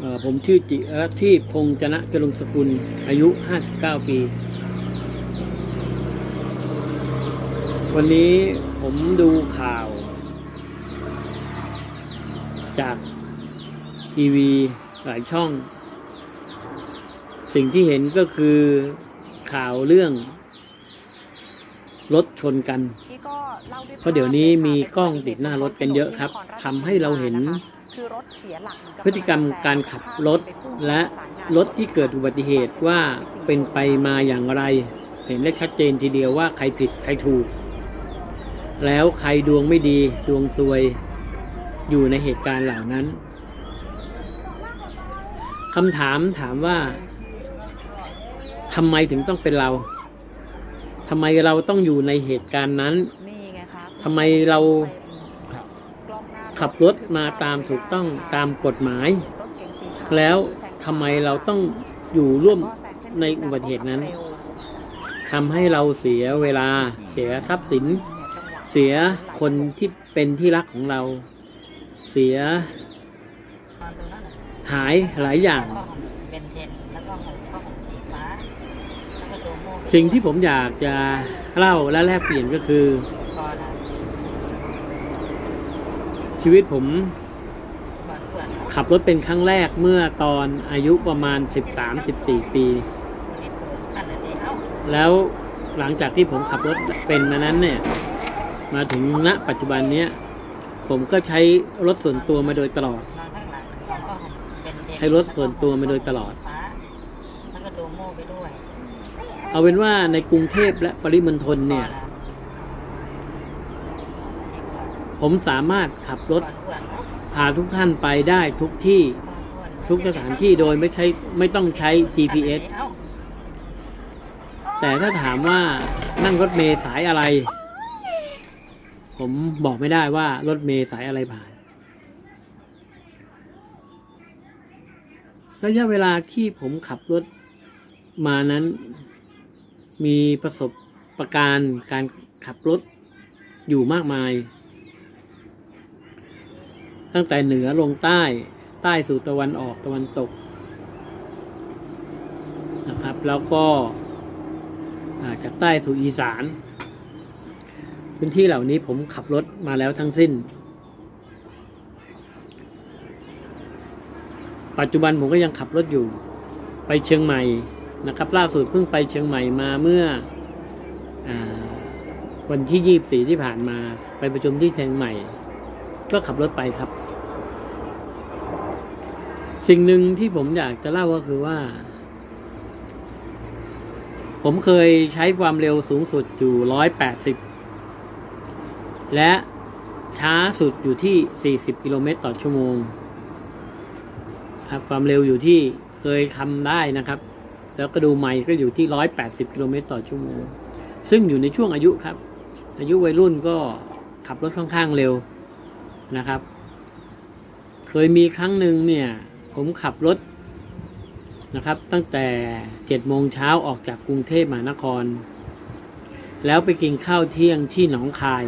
เอ่อผมชื่อจิรทิพพงษ์จนะจรุงสกุล อายุ 59 ปี วันนี้ผมดูข่าว จากทีวีหลายช่อง สิ่งที่เห็นก็คือข่าวเรื่องรถชนกัน เพราะเดี๋ยวนี้มีกล้องติดหน้ารถกันเยอะครับทำให้เราเห็น คือรถเสียหลักเหอนบพฤติกรรมการขับรถและรถที่เกิดอุบัติเหตุว่าเป็นไปมาอย่างไร เห็นได้ชัดเจนทีเดียวว่าใครผิดใครถูก แล้วใครดวงไม่ดีดวงซวยอยู่ในเหตุการณ์เหล่านั้นคำถามถามว่าทำไมถึงต้องเป็นเราทำไมเราต้องอยู่ในเหตุการณ์นั้นนี่ไงคะทำไมเรา กล้องหน้ารถ ขับรถมาตามถูกต้องตามกฎหมาย แล้วทำไมเราต้องอยู่ร่วมในอุบัติเหตุนั้นทำให้เราเสียเวลาเสียทรัพย์สิน เสียคนที่เป็นที่รักของเรา เสีย หายหลายอย่าง สิ่งที่ผมอยากจะเล่าและแลกเปลี่ยนก็คือ ก่อนนะ ชีวิตผม ขับรถเป็นครั้งแรกเมื่อตอนอายุประมาณ 13-14 ปี แล้วหลังจากที่ผมขับรถเป็นมานั้นเนี่ย มาถึงณปัจจุบันเนี้ย ผมก็ใช้รถส่วนตัวมาโดยตลอด ใช้รถส่วนตัวมาโดยตลอด เอาเป็นว่าในกรุงเทพและปริมณฑลเนี่ย ก่อละ ผมสามารถขับรถก่อนเพื่อนเนอะพาทุกท่านไปได้ทุกที่ก่อนเพื่อนทุกสถานที่โดยไม่ใช้ไม่ต้องใช้ GPS เอ้าแต่ถ้าถามว่านั่งรถเมล์สายอะไร ผมบอกไม่ได้ว่ารถเมล์สายอะไรผ่าน ระยะเวลาที่ผมขับรถมานั้น มีประสบประการณ์การขับรถอยู่มากมาย ตั้งแต่เหนือลงใต้ ใต้สู่ตะวันออกตะวันตกนะครับ แล้วก็าจากใต้สู่อีสาน พื้นที่เหล่านี้ผมขับรถมาแล้วทั้งสิ้น ปัจจุบันผมก็ยังขับรถอยู่ไปเชียงใหม่นะครับ ล่าสุดเพิ่งไปเชียงใหม่มาเมื่ออวันที่ยี่สี่ที่ผ่านมาไปประชุมที่เชียงใหม่ ก็ขับรถไปครับ สิ่งหนึ่งที่ผมอยากจะเล่าก็คือว่า ผมเคยใช้ความเร็วสูงสุดอยู่ร้อยแปดสิบและช้าสุดอยู่ที่ 40 กิโลเมตรต่อชั่วโมงครับความเร็วอยู่ที่เคยทำได้นะครับ แล้วก็ดูใหม่ก็อยู่ที่ 180 กิโลเมตรต่อชั่วโมง ซึ่งอยู่ในช่วงอายุครับ อายุวัยรุ่นก็ขับรถค่อนข้างเร็วนะครับ เคยมีครั้งหนึ่งเนี่ย ผมขับรถนะครับ ตั้งแต่เจ็ดโมงเช้าออกจากกรุงเทพมหานคร แล้วไปกินข้าวเที่ยงที่หนองคาย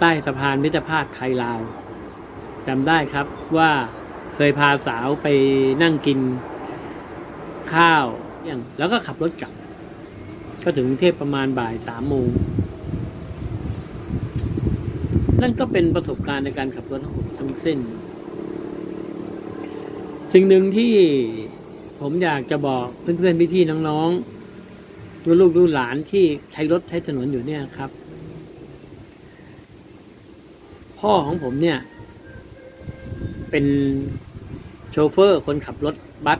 ใต้สะพานมิตรภาพไทยลาวจำได้ครับว่าเคยพาสาวไปนั่งกินข้าวเที่ยงแล้วก็ขับรถกลับ ก็ถึงกรุงเทพประมาณบ่ายสามโมงนั่นก็เป็นประสบการณ์ในการขับรถของผมทั้งสิ้น สิ่งหนึ่งที่ผมอยากจะบอกเพื่อนๆพี่ๆน้องๆรุ่นลูกหลานที่ใช้รถใช้ถนนอยู่เนี่ยครับ พ่อของผมเนี่ย เป็นโชเฟอร์คนขับรถบัส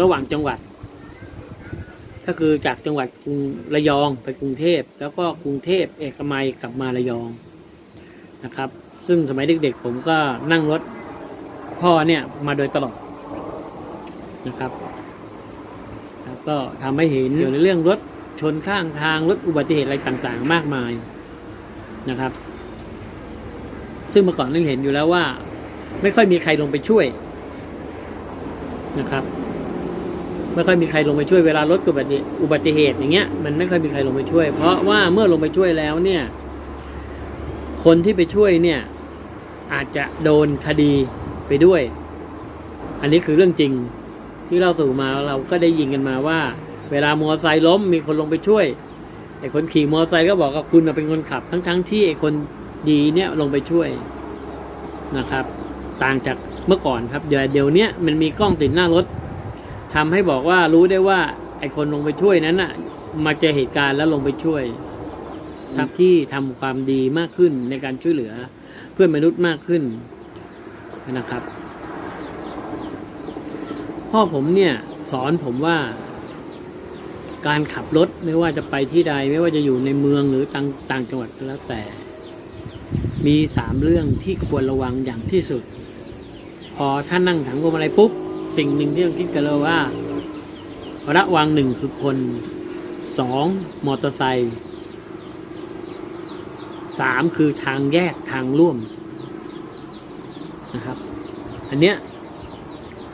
ระหว่างจังหวัด ก็คือจากจังหวัดกรุงระยองไปกรุงเทพ แล้วก็กรุงเทพเอกมัยกลับมาระยองนะครับ ซึ่งสมัยเด็กๆ ผมก็นั่งรถ พ่อเนี่ยมาโดยตลอดนะครับแล้วก็ทำให้เห็นเกี่ยวในเรื่องรถชนข้างทางรถอุบัติเหตุอะไรต่างๆ มากมายนะครับ ซึ่งเมื่อก่อนเราเห็นอยู่แล้วว่า ไม่ค่อยมีใครลงไปช่วยนะครับ ไม่ค่อยมีใครลงไปช่วยเวลารถอุบัติอุบัติเหตุอย่างเงี้ยมันไม่ค่อยมีใครลงไปช่วย เพราะว่าเมื่อลงไปช่วยแล้วเนี่ย คนที่ไปช่วยเนี่ย อาจจะโดนคดี ไปด้วย อันนี้คือเรื่องจริง ที่เราสู่มาเราก็ได้ยินกันมาว่า เวลามอเตอร์ไซค์ล้มมีคนลงไปช่วยไอ้คนขี่มอเตอร์ไซค์ก็บอกว่าคุณน่ะเป็นคนขับ ทั้งๆที่ไอ้คนดีเนี่ยลงไปช่วยนะครับ ต่างจากเมื่อก่อนครับ เดี๋ยวเดี๋ยวนี้ยมันมีกล้องติดหน้ารถทำให้บอกว่ารู้ได้ว่าไอ้คนลงไปช่วยนั้นน่ะมาเจอเหตุการณ์แล้วลงไปช่วยทำที่ทำความดีมากขึ้นในการช่วยเหลือเพื่อนมนุษย์มากขึ้น นะครับ พ่อผมเนี่ยสอนผมว่า การขับรถไม่ว่าจะไปที่ใด ไม่ว่าจะอยู่ในเมืองหรือต่างต่างจังหวัดก็แล้วแต่ มีสามเรื่องที่ควรระวังอย่างที่สุด พอท่านนั่งถังพวงมาลัยปุ๊บ สิ่งหนึ่งที่ต้องคิดกันเลยว่า ระวังหนึ่งคือคนสองมอเตอร์ไซค์สามคือทางแยกทางร่วม นะครับ อันเนี้ย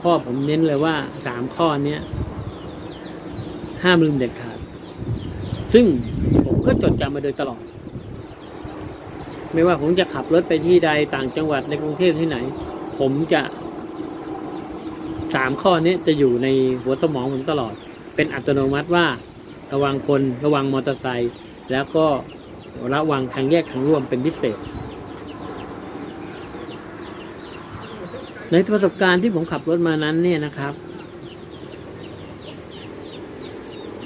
พ่อผมเน้นเลยว่าสามข้อเนี้ยห้ามลืมเด็ดขาด ซึ่งผมก็จดจำมาโดยตลอด ไม่ว่าผมจะขับรถไปที่ใดต่างจังหวัดในกรุงเทพที่ไหน ผมจะสามข้อนี้จะอยู่ในหัวสมองผมตลอด เป็นอัตโนมัติว่า ระวังคน ระวังมอเตอร์ไซค์แล้วก็ระวังทางแยกทางร่วมเป็นพิเศษ ในประสบการณ์ที่ผมขับรถมานั้นเนี่ยนะครับ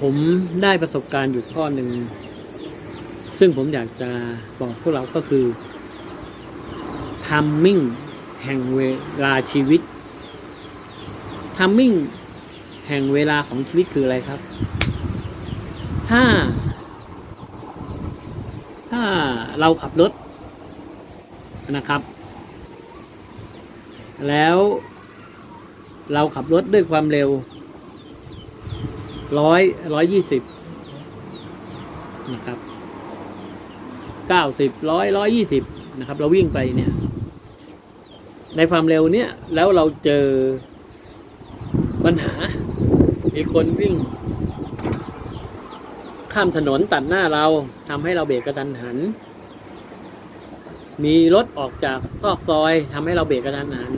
ผมได้ประสบการณ์อยู่ข้อหนึ่ง ซึ่งผมอยากจะบอกพวกเราก็คือทัมมิ่งแห่งเวลาชีวิตทัมมิ่งแห่งเวลาของชีวิตคืออะไรครับ ถ้า ถ้าเราขับรถนะครับ แล้วเราขับรถด้วยความเร็วร้อยร้อยยี่สิบนะครับเก้าสิบร้อยร้อยยี่สิบนะครับ เราวิ่งไปเนี่ย ในความเร็วเนี่ย แล้วเราเจอปัญหา มีคนวิ่ง ข้ามถนนตัดหน้าเราทำให้เราเบรกกระทันหัน มีรถออกจากซอกซอยทำให้เราเบรกกระทันหัน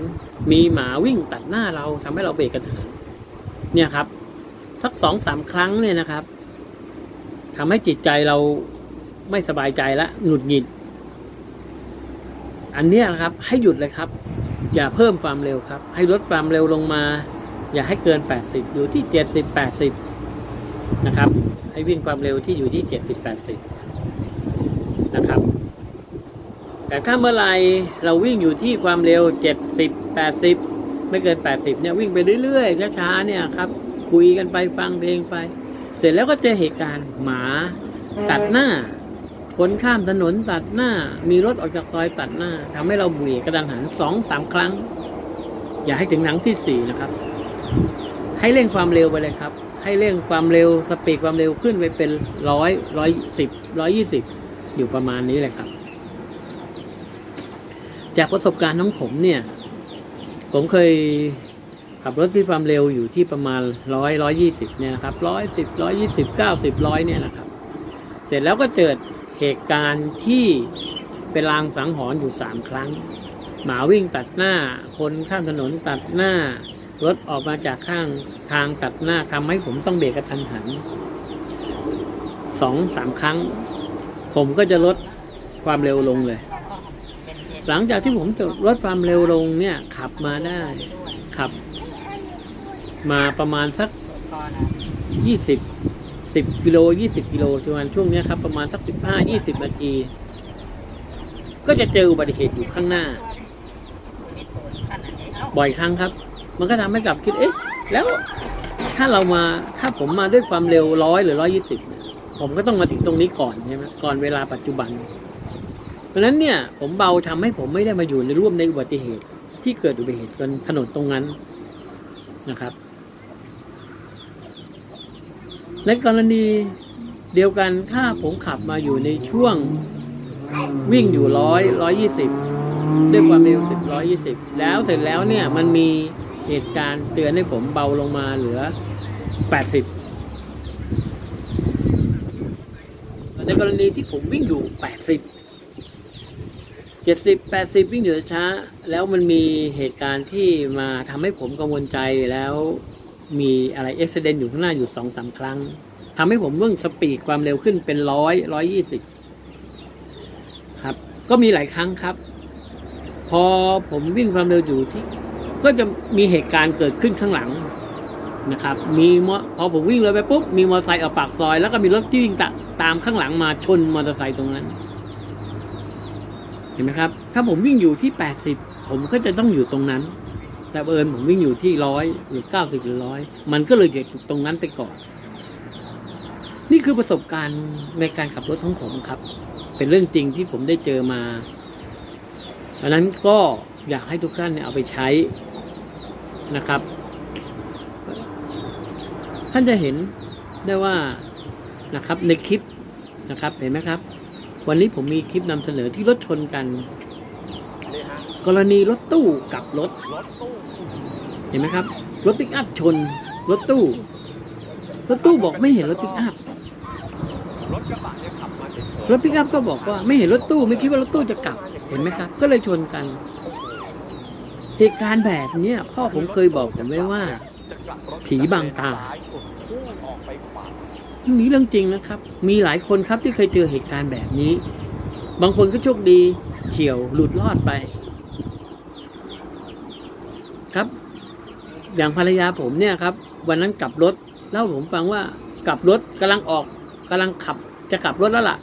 มีหมาวิ่งตัดหน้าเราทำให้เราเบรกกระทันหันเนี่ยครับสักสองสามครั้งเนี่ยนะครับทำให้จิตใจเราไม่สบายใจละหงุดหงิด อันเนี้ยนะครับ ให้หยุดเลยครับ อย่าเพิ่มความเร็วครับ ให้ลดความเร็วลงมา อย่าให้เกิน 80 อยู่ที่ 70 80 นะครับ ให้วิ่งความเร็วที่อยู่ที่ 70 80 นะครับ แต่ถ้าเมื่อไรเราวิ่งอยู่ที่ความเร็ว 70 80 ไม่เกิน 80 เนี่ยวิ่งไปเรื่อยๆช้าๆเนี่ยครับ คุยกันไปฟังเพลงไป เสร็จแล้วก็เจอเหตุการณ์หมาตัดหน้า คนข้ามถนนตัดหน้า มีรถออกจากซอยตัดหน้าทำให้เราเบรกกระดันหันสองสามครั้ง อย่าให้ถึงหนังที่สี่นะครับ ให้เร่งความเร็วไปเลยครับ ให้เร่งความเร็วสปีดความเร็วขึ้นไปเป็นร้อยร้อยสิบร้อยยี่สิบอยู่ประมาณนี้เลยครับ จากประสบการณ์ของผมเนี่ย ผมเคยขับรถที่ความเร็วอยู่ที่ประมาณร้อยร้อยยี่สิบเนี่ยครับร้อยสิบร้อยยี่สิบเก้าสิบร้อยเนี่ยนะครับ เสร็จแล้วก็เกิดเหตุการณ์ที่เป็นลางสังหรณ์อยู่สามครั้ง หมาวิ่งตัดหน้า คนข้ามถนนตัดหน้า รถออกมาจากข้างทางตัดหน้าทำให้ผมต้องเบรกกระทันหันสองสามครั้ง ผมก็จะลดความเร็วลงเลย หลังจากที่ผมลดความเร็วลงเนี่ยขับมาได้ ขับ มาประมาณสักยี่สิบสิบกิโลยี่สิบกิโลช่วงช่วงนี้ครับ ประมาณสักสิบห้ายี่สิบนาที ก็จะเจออุบัติเหตุอยู่ข้างหน้า บ่อยครั้งครับ มันก็ทำให้กลับคิดเอ๊ะ แล้วถ้าเรามาถ้าผมมาด้วยความเร็วร้อยหรือร้อยี่สิบผมก็ต้องมาถึงตรงนี้ก่อนใช่ไหมก่อนเวลาปัจจุบัน เพราะฉะนั้นเนี่ยผมเบาทำให้ผมไม่ได้มาอยู่ในร่วมในอุบัติเหตุที่เกิดอุบัติเหตุบนถนนตรงนั้นนะครับ ในกรณีเดียวกันถ้าผมขับมาอยู่ในช่วงวิ่งอยู่ร้อยร้อยี่สิบด้วยความเร็วสิบร้อยยี่สิบแล้วเสร็จแล้วเนี่ยมันมีเหตุการณ์เตือนให้ผมเบาลงมาเหลือแปดสิบในกรณีที่ผมวิ่งอยู่แปดสิบ เจ็ดสิบแปดสิบวิ่งอยู่ช้า แล้วมันมีเหตุการณ์ที่มาทำให้ผมกังวลใจแล้วมีอะไรเอ็กซิเดนอยู่ข้างหน้าอยู่สองสามครั้งทำให้ผมเรื่องสปีดความเร็วขึ้นเป็นร้อยร้อยยี่สิบครับ ก็มีหลายครั้งครับ พอผมวิ่งความเร็วอยู่ที่ ก็จะมีเหตุการณ์เกิดขึ้นข้างหลังนะครับ มีมอพอผมวิ่งเลยไปปุ๊บมีมอเตอร์ไซค์ออกปากซอย แล้วก็มีรถที่วิ่งตามข้างหลังมาชนมอเตอร์ไซค์ตรงนั้น เห็นไหมครับ ถ้าผมวิ่งอยู่ที่ 80 ผมก็จะต้องอยู่ตรงนั้น แต่เอิญผมวิ่งอยู่ที่ร้อยหรือ 90 หรือร้อยมันก็เลยเกิดตรงนั้นไปก่อน นี่คือประสบการณ์ในการขับรถของผมครับ เป็นเรื่องจริงที่ผมได้เจอมาดังนั้นก็อยากให้ทุกท่านเนี่ยเอาไปใช้นะครับ ท่านจะเห็นได้ว่านะครับในคลิปนะครับเห็นไหมครับ วันนี้ผมมีคลิปนำเสนอที่รถชนกันนี่ฮะกรณีรถตู้กับรถรถตู้เห็นไหมครับ รถปิกอัพชน รถตู้ รถตู้บอกไม่เห็นรถปิกอัพรถกระบะเนี่ยขับมาเฉยรถปิกอัพก็บอกว่าไม่เห็นรถตู้ไม่คิดว่ารถตู้จะกลับ เห็นไหมครับ ก็เลยชนกัน เหตุการณ์แบบเนี้ยพ่อผมเคยบอกผมไว้ว่าจะกลับรถผีบังตาซ้ยสุดพุ่งออกไปขวา นี่เรื่องจริงนะครับ มีหลายคนครับที่เคยเจอเหตุการณ์แบบนี้ บางคนก็โชคดีเฉียวหลุดรอดไป ครับ อย่างภรรยาผมเนี่ยครับ วันนั้นกลับรถเล่าผมฟังว่ากลับรถกำลังออกกำลังขับจะกลับรถแล้วล่ะ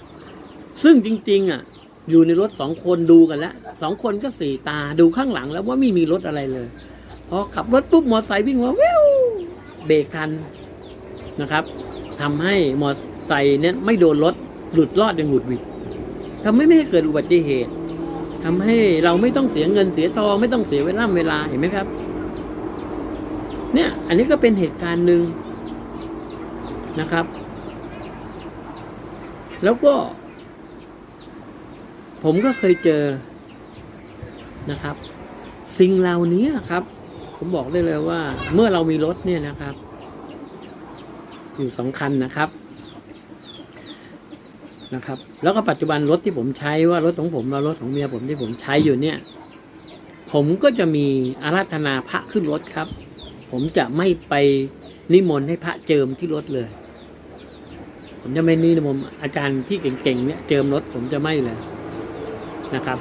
ซึ่งจริง ๆ อะ อยู่ในรถสองคนดูกันแล้วสองคนก็สี่ตาดูข้างหลังแล้วว่าไม่มีรถอะไรเลยพอขับรถปุ๊บมอเตอร์ไซค์วิ่งมาวิวเบรกทันนะครับ ทำให้มอเตอร์ไซค์เนี่ยไม่โดนรถหลุดรอดอย่างหุดหวิดทำให้ไม่ให้เกิดอุบัติเหตุทำให้เราไม่ต้องเสียเงินเสียทองไม่ต้องเสียเวลาเวลาเห็นไหมครับ เนี่ย อันนี้ก็เป็นเหตุการณ์หนึ่งนะครับ แล้วก็ ผมก็เคยเจอนะครับ สิ่งเหล่านี้ครับ ผมบอกได้เลยว่า เมื่อเรามีรถเนี่ยนะครับ อยู่สองคันนะครับนะครับ แล้วก็ปัจจุบันรถที่ผมใช้ว่ารถของผมและรถของเมียผมที่ผมใช้อยู่เนี่ย ผมก็จะมีอาราธนาพระขึ้นรถครับ ผมจะไม่ไปนิมนต์ให้พระเจิมที่รถเลย ผมจะไม่นิมนต์อาจารย์ที่เก่งๆเนี่ยเจิมรถผมจะไม่เลยนะครับ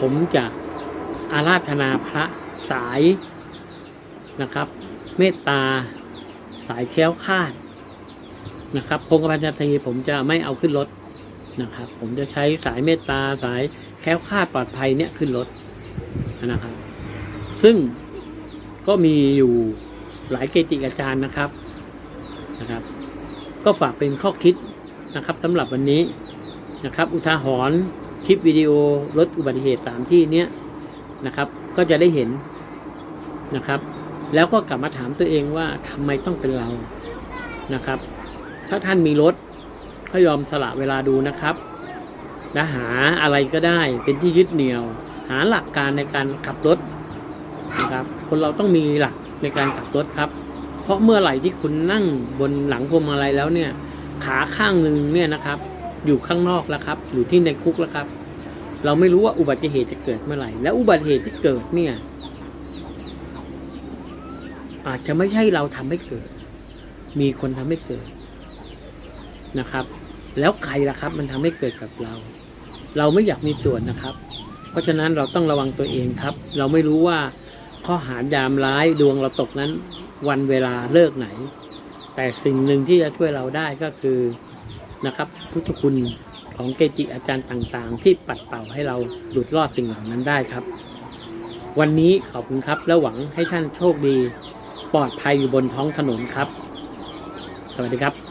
ผมจะอาราธนาพระสายนะครับ เมตตา สายแคล้วคาดนะครับคงกระพันจันทีผมจะไม่เอาขึ้นรถนะครับ ผมจะใช้สายเมตตาสายแคล้วคาดปลอดภัยเนี่ยขึ้นรถนะครับ ซึ่งก็มีอยู่หลายเกจิอาจารย์นะครับนะครับ ก็ฝากเป็นข้อคิดนะครับสำหรับวันนี้นะครับ อุทาหรณ์คลิปวิดีโอลดอุบัติเหตุสามที่เนี้ยนะครับ ก็จะได้เห็นนะครับ แล้วก็กลับมาถามตัวเองว่าทำไมต้องเป็นเรานะครับ ถ้าท่านมีรถก็ยอมสละเวลาดูนะครับและหาอะไรก็ได้เป็นที่ยึดเหนี่ยว หาหลักการในการขับรถนะครับ คนเราต้องมีหลักในการขับรถครับ เพราะเมื่อไหร่ที่คุณนั่งบนหลังพวงมาลัยแล้วเนี่ย ขาข้างหนึ่งเนี่ยนะครับ อยู่ข้างนอกแล้วครับ อยู่ที่ในคุกแล้วครับ เราไม่รู้ว่าอุบัติเหตุจะเกิดเมื่อไหร่ และอุบัติเหตุที่เกิดเนี่ย อาจจะไม่ใช่เราทำให้เกิด มีคนทำให้เกิดนะครับ แล้วใครล่ะครับ มันทำให้เกิดกับเรา เราไม่อยากมีส่วนนะครับ เพราะฉะนั้นเราต้องระวังตัวเองครับ เราไม่รู้ว่าข้อหายามร้ายดวงเราตกนั้น วันเวลาเลิกไหน แต่สิ่งหนึ่งที่จะช่วยเราได้ก็คือนะครับพุทธคุณของเกจิอาจารย์ต่างๆ ที่ปัดเป่าให้เราหลุดรอดสิ่งเหล่านั้นได้ครับ วันนี้ขอบคุณครับและหวังให้ท่านโชคดี ปลอดภัยอยู่บนท้องถนนครับ สวัสดีครับ